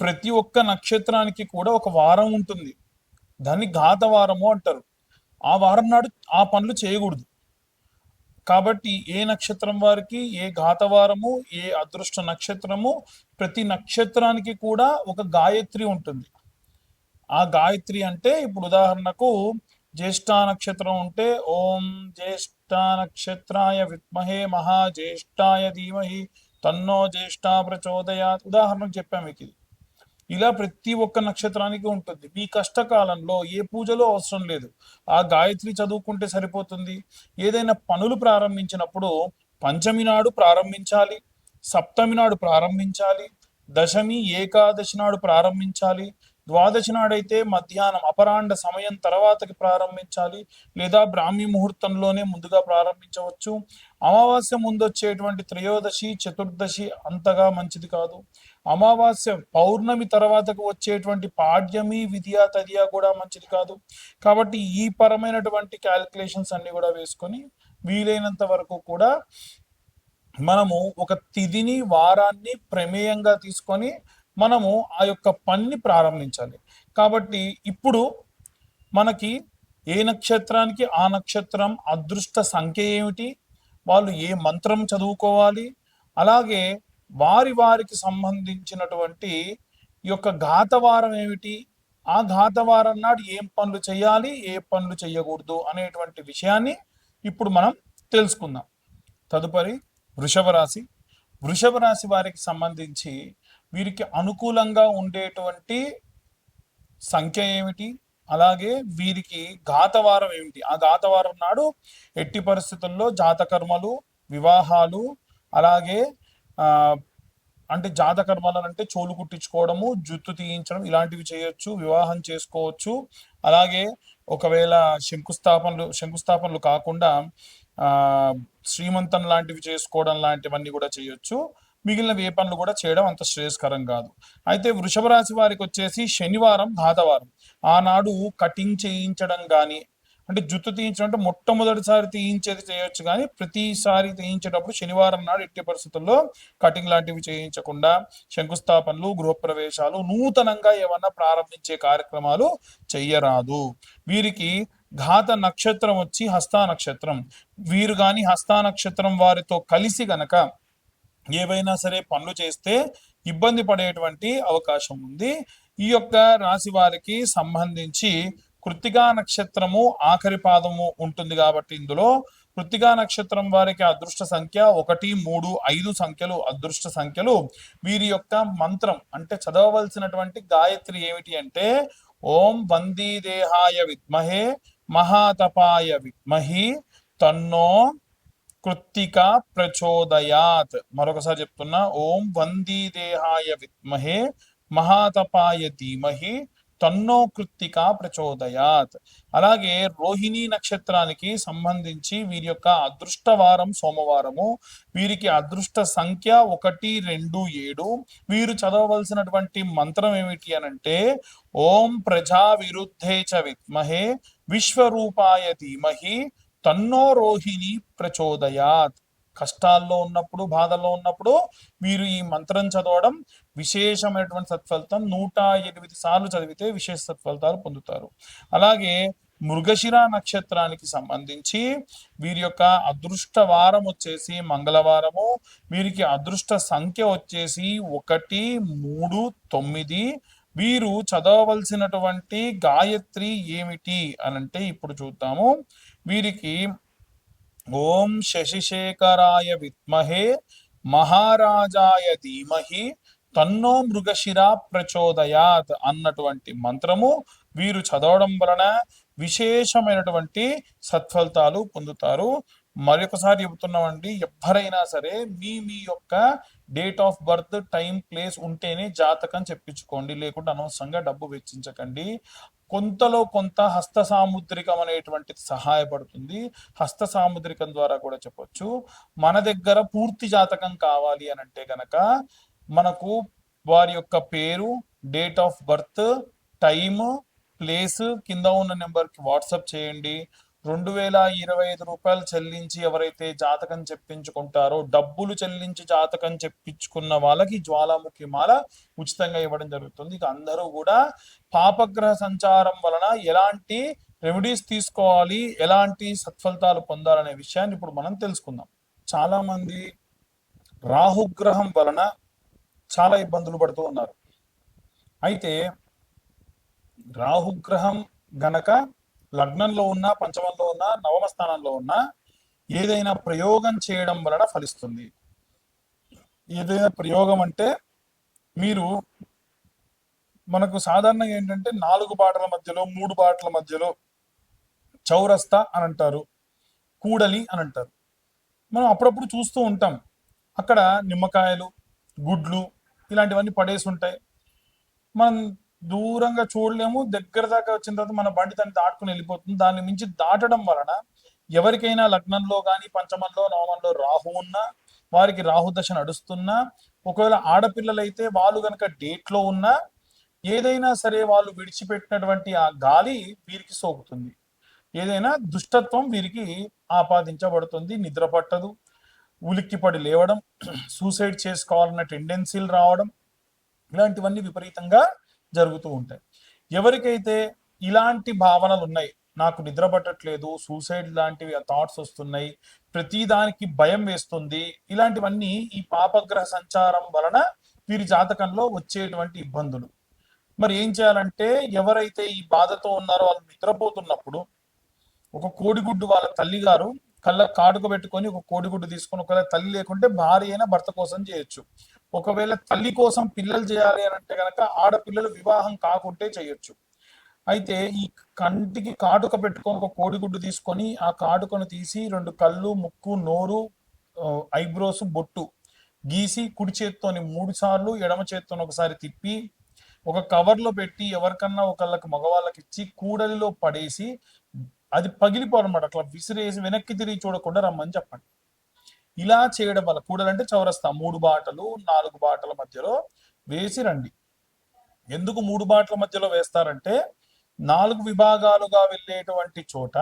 ప్రతి ఒక్క నక్షత్రానికి కూడా ఒక వారం ఉంటుంది. దాన్ని ఘాత వారము అంటారు. ఆ వారం నాడు ఆ పనులు చేయకూడదు. కాబట్టి ఏ నక్షత్రం వారికి ఏ ఘాతవారము ఏ అదృష్ట నక్షత్రము ప్రతి నక్షత్రానికి కూడా ఒక గాయత్రి ఉంటుంది. ఆ గాయత్రి అంటే ఇప్పుడు ఉదాహరణకు జ్యేష్ఠ నక్షత్రం ఉంటే ఓం జ్యేష్ఠ నక్షత్రాయ విద్మహే మహాజ్యేష్ఠాయ ధీమహి తన్నో జ్యేష్ఠ ప్రచోదయాత్ ఉదాహరణకు చెప్పాము మీకు ఇది. ఇలా ప్రతి ఒక్క నక్షత్రానికి ఉంటుంది. మీ కష్టకాలంలో ఏ పూజలో అవసరం లేదు. ఆ గాయత్రి చదువుకుంటే సరిపోతుంది. ఏదైనా పనులు ప్రారంభించినప్పుడు పంచమి నాడు ప్రారంభించాలి సప్తమి నాడు ప్రారంభించాలి దశమి ఏకాదశి నాడు ప్రారంభించాలి ద్వాదశి నాడైతే మధ్యాహ్నం అపరాండ సమయం తర్వాతకి ప్రారంభించాలి లేదా బ్రాహ్మీ ముహూర్తంలోనే ముందుగా ప్రారంభించవచ్చు. అమావాస్య ముందు వచ్చేటువంటి త్రయోదశి చతుర్దశి అంతగా మంచిది కాదు. అమావాస్య పౌర్ణమి తర్వాతకు వచ్చేటువంటి పాడ్యమి విద్యా తదియా కూడా మంచిది కాదు. కాబట్టి ఈ పరమైనటువంటి క్యాలిక్యులేషన్స్ అన్ని కూడా వేసుకొని వీలైనంత వరకు కూడా మనము ఒక తిథిని వారాన్ని ప్రమేయంగా తీసుకొని మనము ఆ యొక్క పనిని ప్రారంభించాలి. కాబట్టి ఇప్పుడు మనకి ఏ నక్షత్రానికి ఆ నక్షత్రం అదృష్ట సంఖ్య ఏమిటి? వాళ్ళు ఏ మంత్రం చదువుకోవాలి? అలాగే వారి వారికి సంబంధించినటువంటి ఈ యొక్క ఘాతవారం ఏమిటి? ఆ ఘాతవారం నాడు ఏం పనులు చేయాలి? ఏ పనులు చేయకూడదు? అనేటువంటి విషయాన్ని ఇప్పుడు మనం తెలుసుకుందాం. తదుపరి వృషభ రాశి. వృషభ రాశి వారికి సంబంధించి వీరికి అనుకూలంగా ఉండేటువంటి సంఖ్య ఏమిటి? అలాగే వీరికి ఘాతవారం ఏమిటి? ఆ ఘాతవారం నాడు ఎట్టి పరిస్థితుల్లో జాతకర్మలు వివాహాలు అలాగే అంటే జాతకర్మలు అంటే చోలు కుట్టించుకోవడము జుత్తు తీయించడం ఇలాంటివి చేయొచ్చు వివాహం చేసుకోవచ్చు. అలాగే ఒకవేళ శంకుస్థాపనలు శంకుస్థాపనలు కాకుండా ఆ శ్రీమంతం లాంటివి చేసుకోవడం లాంటివన్నీ కూడా చేయొచ్చు. మిగిలిన ఏ పనులు కూడా చేయడం అంత శ్రేయస్కరం కాదు. అయితే వృషభ రాశి వారికి వచ్చేసి శనివారం ఘాతవారం ఆనాడు కటింగ్ చేయించడం కానీ అంటే జుట్టు తీయించడం అంటే మొట్టమొదటిసారి తీయించేది చేయొచ్చు కానీ ప్రతిసారి తీయించేటప్పుడు శనివారం నాడు ఎట్టి పరిస్థితుల్లో కటింగ్ లాంటివి చేయించకుండా శంకుస్థాపనలు గృహప్రవేశాలు నూతనంగా ఏమన్నా ప్రారంభించే కార్యక్రమాలు చెయ్యరాదు. వీరికి ఘాత నక్షత్రం వచ్చి హస్తా నక్షత్రం. వీరు గాని హస్తా నక్షత్రం వారితో కలిసి గనక ఏవైనా సరే పనులు చేస్తే ఇబ్బంది పడేటువంటి అవకాశం ఉంది. ఈ యొక్క రాశి వారికి సంబంధించి కృత్తికా నక్షత్రము ఆఖరి పాదము ఉంటుంది కాబట్టి ఇందులో కృత్తికా నక్షత్రం వారికి అదృష్ట సంఖ్య ఒకటి మూడు ఐదు సంఖ్యలు అదృష్ట సంఖ్యలు. వీరి యొక్క మంత్రం అంటే చదవవలసినటువంటి గాయత్రి ఏమిటి అంటే ఓం వందీదేహాయ విద్మహే మహాతపాయ విద్మహి తన్నో కృత్తిక ప్రచోదయాత్. మరొకసారి చెప్తున్నా ఓం వందీదేహాయ విద్మహే మహాతపాయ ధీమహి తన్నో కృత్తిక ప్రచోదయాత్. అలాగే రోహిణీ నక్షత్రానికి సంబంధించి వీరి యొక్క అదృష్టవారం సోమవారము వీరికి అదృష్ట సంఖ్య ఒకటి రెండు ఏడు. వీరు చదవవలసినటువంటి మంత్రం ఏమిటి అనంటే ఓం ప్రజా విరుద్ధే చ విద్మహే విశ్వరూపాయ ధీమహి తన్నో రోహిణి ప్రచోదయాత్. కష్టాల్లో ఉన్నప్పుడు బాధల్లో ఉన్నప్పుడు మీరు ఈ మంత్రం చదవడం విశేషమైనటువంటి సత్ఫలితం. నూట ఎనిమిది సార్లు చదివితే విశేష సత్ఫలితాలు పొందుతారు. అలాగే మృగశిర నక్షత్రానికి సంబంధించి వీరి యొక్క అదృష్ట వారం వచ్చేసి మంగళవారము. వీరికి అదృష్ట సంఖ్య వచ్చేసి ఒకటి మూడు తొమ్మిది. వీరు చదవవలసినటువంటి గాయత్రి ఏమిటి అనంటే ఇప్పుడు చూద్దాము. వీరికి ఓం శశిశేఖరాయ విద్మహే మహారాజాయ ధీమహి తన్నో మృగశిర ప్రచోదయాత్ అన్నటువంటి మంత్రము వీరు చదవడం వలన విశేషమైనటువంటి సత్ఫలితాలు పొందుతారు. మరొకసారి చెబుతున్నామండి ఎవరైనా సరే మీ మీ యొక్క date of birth time place ఉంటేనే జాతకం చెప్పించుకోండి లేకుంటే అనవసరంగా డబ్బు వెచ్చించకండి. కొంతలో కొంత హస్త సాముద్రికం అనేటువంటిది సహాయపడుతుంది. హస్త సాముద్రికం ద్వారా కూడా చెప్పొచ్చు. మన దగ్గర పూర్తి జాతకం కావాలి అని అంటే గనక మనకు వారి యొక్క పేరు date of birth time place కింద ఉన్న నెంబర్కి వాట్సాప్ చేయండి. రెండు వేల ఇరవై ఐదు రూపాయలు చెల్లించి ఎవరైతే జాతకం చెప్పించుకుంటారో డబ్బులు చెల్లించి జాతకం చెప్పించుకున్న వాళ్ళకి జ్వాలాముఖి మాల ఉచితంగా ఇవ్వడం జరుగుతుంది. ఇక అందరూ కూడా పాపగ్రహ సంచారం వలన ఎలాంటి రెమెడీస్ తీసుకోవాలి ఎలాంటి సత్ఫలితాలు పొందాలనే విషయాన్ని ఇప్పుడు మనం తెలుసుకుందాం. చాలా మంది రాహుగ్రహం వలన చాలా ఇబ్బందులు పడుతూ ఉన్నారు. అయితే రాహుగ్రహం గనక లగ్నంలో ఉన్న పంచమంలో ఉన్న నవమ స్థానంలో ఉన్న ఏదైనా ప్రయోగం చేయడం వలన ఫలిస్తుంది. ఏదైనా ప్రయోగం అంటే మీరు మనకు సాధారణంగా ఏంటంటే నాలుగు బాటల మధ్యలో మూడు బాటల మధ్యలో చౌరస్తా అని అంటారు కూడలి అని అంటారు. మనం అప్పుడప్పుడు చూస్తూ ఉంటాం. అక్కడ నిమ్మకాయలు గుడ్లు ఇలాంటివన్నీ పడేసి ఉంటాయి. మనం దూరంగా చూడలేము. దగ్గర దాకా వచ్చిన తర్వాత మన బండి దాన్ని దాటుకుని వెళ్ళిపోతుంది. దాన్ని మించి దాటడం వలన ఎవరికైనా లగ్నంలో కానీ పంచమంలో నవమంలో రాహు ఉన్నా వారికి రాహు దశ నడుస్తున్నా ఒకవేళ ఆడపిల్లలైతే వాళ్ళు కనుక డేట్లో ఉన్నా ఏదైనా సరే వాళ్ళు విడిచిపెట్టినటువంటి ఆ గాలి వీరికి సోకుతుంది. ఏదైనా దుష్టత్వం వీరికి ఆపాదించబడుతుంది. నిద్ర పట్టదు. ఉలిక్కిపడి లేవడం సూసైడ్ చేసుకోవాలన్న టెండెన్సీలు రావడం ఇలాంటివన్నీ విపరీతంగా జరుగుతూ ఉంటాయి. ఎవరికైతే ఇలాంటి భావనలు ఉన్నాయి నాకు నిద్ర పట్టట్లేదు సూసైడ్ లాంటివి థాట్స్ వస్తున్నాయి ప్రతిదానికి భయం వేస్తుంది ఇలాంటివన్నీ ఈ పాపగ్రహ సంచారం వలన వీరి జాతకంలో వచ్చేటువంటి ఇబ్బందులు. మరి ఏం చేయాలంటే ఎవరైతే ఈ బాధతో ఉన్నారో వాళ్ళు నిద్రపోతున్నప్పుడు ఒక కోడిగుడ్డు వాళ్ళ తల్లిగారు కళ్ళ కాడుకు పెట్టుకొని ఒక కోడిగుడ్డు తీసుకొని ఒకవేళ తల్లి లేకుంటే భార్య అయినా భర్త కోసం చేయొచ్చు. ఒకవేళ తల్లి కోసం పిల్లలు చేయాలి అని అంటే కనుక ఆడపిల్లలు వివాహం కాకుంటే చేయొచ్చు. అయితే ఈ కంటికి కాటుక పెట్టుకొని ఒక కోడిగుడ్డు తీసుకొని ఆ కాటుకను తీసి రెండు కళ్ళు ముక్కు నోరు ఐబ్రోస్ బొట్టు గీసి కుడి చేత్తోని మూడు సార్లు ఎడమ చేత్తోని ఒకసారి తిప్పి ఒక కవర్లో పెట్టి ఎవరికన్నా ఒకళ్ళకి మగవాళ్ళకి ఇచ్చి కూడలిలో పడేసి అది పగిలిపోవాలన్నమాట అట్లా విసిరేసి వెనక్కి తిరిగి చూడకుండా రమ్మని చెప్పండి. ఇలా చేయడం వల్ల కూడలంటే చౌరస్తా మూడు బాటలు నాలుగు బాటల మధ్యలో వేసి రండి. ఎందుకు మూడు బాటల మధ్యలో వేస్తారంటే నాలుగు విభాగాలుగా వెళ్ళేటువంటి చోట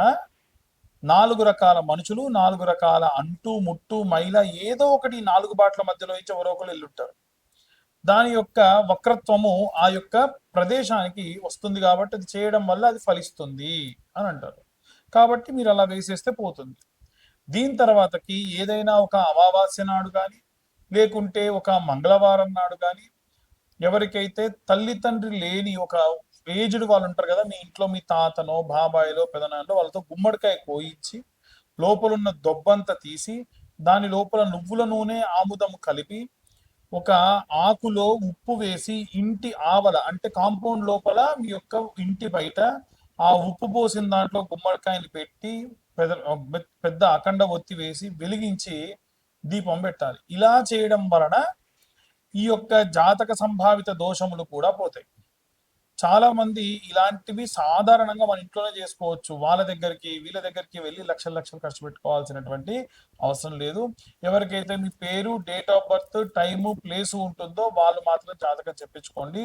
నాలుగు రకాల మనుషులు నాలుగు రకాల అంటు ముట్టు మైల ఏదో ఒకటి నాలుగు బాటల మధ్యలో ఇచ్చి ఎవరో ఒకరు వెళ్ళుంటారు. దాని యొక్క వక్రత్వము ఆ యొక్క ప్రదేశానికి వస్తుంది కాబట్టి అది చేయడం వల్ల అది ఫలిస్తుంది అని అంటారు. కాబట్టి మీరు అలా వేసేస్తే పోతుంది. దీని తర్వాతకి ఏదైనా ఒక అమావాస్య నాడు కానీ లేకుంటే ఒక మంగళవారం నాడు కానీ ఎవరికైతే తల్లి తండ్రి లేని ఒక ఏజ్డ్ వాళ్ళు ఉంటారు కదా మీ ఇంట్లో మీ తాతనో బాబాయిలో పెదనాన్నో వాళ్ళతో గుమ్మడికాయ కోయించి లోపలున్న దొబ్బంతా తీసి దాని లోపల నువ్వుల నూనె ఆముదం కలిపి ఒక ఆకులో ఉప్పు వేసి ఇంటి ఆవల అంటే కాంపౌండ్ లోపల మీ యొక్క ఇంటి బయట ఆ ఉప్పు పోసిన దాంట్లో గుమ్మడికాయలు పెట్టి పెద్ద పెద్ద అఖండ ఒత్తి వేసి వెలిగించి దీపం పెట్టాలి. ఇలా చేయడం వలన ఈ యొక్క జాతక సంభావిత దోషములు కూడా పోతాయి. చాలా మంది ఇలాంటివి సాధారణంగా మన ఇంట్లోనే చేసుకోవచ్చు. వాళ్ళ దగ్గరికి వీళ్ళ దగ్గరికి వెళ్ళి లక్షల లక్షలు ఖర్చు పెట్టుకోవాల్సినటువంటి అవసరం లేదు. ఎవరికైతే మీ పేరు date of birth time place ఉంటుందో వాళ్ళు మాత్రం జాతకం చెప్పించుకోండి.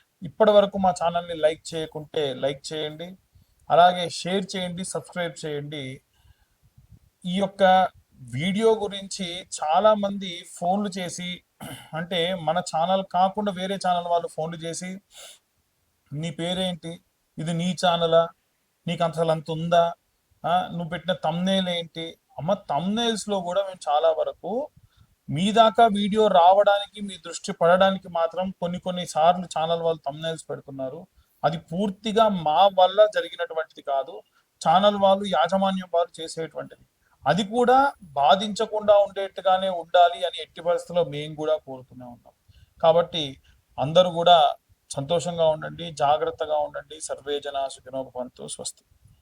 ఇప్పటి వరకు మా ఛానల్ని లైక్ చేయకుంటే లైక్ చేయండి అలాగే షేర్ చేయండి సబ్స్క్రైబ్ చేయండి. ఈ యొక్క వీడియో గురించి చాలా మంది ఫోన్లు చేసి అంటే మన ఛానల్ కాకుండా వేరే ఛానల్ వాళ్ళు ఫోన్లు చేసి నీ పేరేంటి? ఇది నీ ఛానలా? నీకు అసలు అంత ఉందా? నువ్వు పెట్టిన తమ్నేల్ ఏంటి? అమ్మ తమ్నేల్స్లో కూడా మేము చాలా వరకు మీ దాకా వీడియో రావడానికి మీ దృష్టి పడడానికి మాత్రం కొన్ని కొన్ని సార్లు ఛానల్ వాళ్ళు తమ్నైల్స్ పెడుతున్నారు. అది పూర్తిగా మా వల్ల జరిగినటువంటిది కాదు. ఛానల్ వాళ్ళు యాజమాన్యం వారు చేసేటువంటిది. అది కూడా బాధించకుండా ఉండేట్టుగానే ఉండాలి అని ఎట్టి పరిస్థితుల్లో మేము కూడా కోరుతూనే ఉన్నాం. కాబట్టి అందరూ కూడా సంతోషంగా ఉండండి జాగ్రత్తగా ఉండండి. సర్వేజన సుఖినోపంతో స్వస్తి.